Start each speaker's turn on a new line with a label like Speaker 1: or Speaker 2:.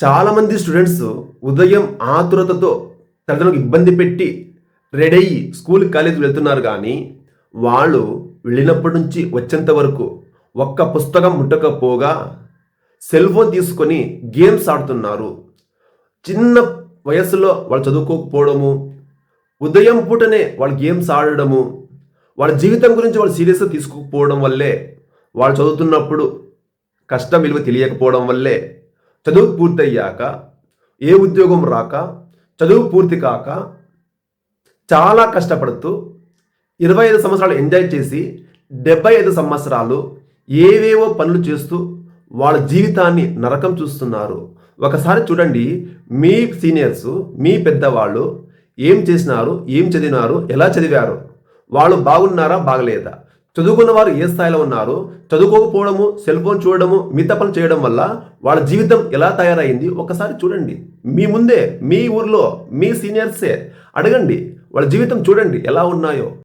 Speaker 1: చాలామంది స్టూడెంట్స్ ఉదయం ఆతురతతో తల్లిదండ్రులకు ఇబ్బంది పెట్టి రెడీ అయ్యి స్కూల్ కాలేజీ వెళ్తున్నారు కానీ వాళ్ళు వెళ్ళినప్పటి నుంచి వచ్చేంత వరకు ఒక్క పుస్తకం ముట్టకపోగా సెల్ ఫోన్ తీసుకొని గేమ్స్ ఆడుతున్నారు. చిన్న వయసులో వాళ్ళు చదువుకోకపోవడము ఉదయం పూటనే వాళ్ళు గేమ్స్ ఆడడము వాళ్ళ జీవితం గురించి వాళ్ళు సీరియస్గా తీసుకోకపోవడం వల్లే వాళ్ళు చదువుతున్నప్పుడు కష్టం విలువ తెలియకపోవడం వల్లే చదువు పూర్తయ్యాక ఏ ఉద్యోగం రాక చదువు పూర్తి కాక చాలా కష్టపడుతూ ఇరవై ఐదు సంవత్సరాలు ఎంజాయ్ చేసి డెబ్బై ఐదు సంవత్సరాలు ఏవేవో పనులు చేస్తూ వాళ్ళ జీవితాన్ని నరకం చూస్తున్నారు. ఒకసారి చూడండి మీ సీనియర్స్ మీ పెద్దవాళ్ళు ఏం చేసినారు ఏం చదివినారు ఎలా చదివారు? వాళ్ళు బాగున్నారా బాగలేదా? చదువుకున్న వారు ఏ స్థాయిలో ఉన్నారు? చదువుకోకపోవడము సెల్ ఫోన్ చూడడము మిగతా పనులు చేయడం వల్ల వాళ్ళ జీవితం ఎలా తయారైంది ఒకసారి చూడండి. మీ ముందే మీ ఊర్లో మీ సీనియర్సే అడగండి. వాళ్ళ జీవితం చూడండి ఎలా ఉన్నాయో.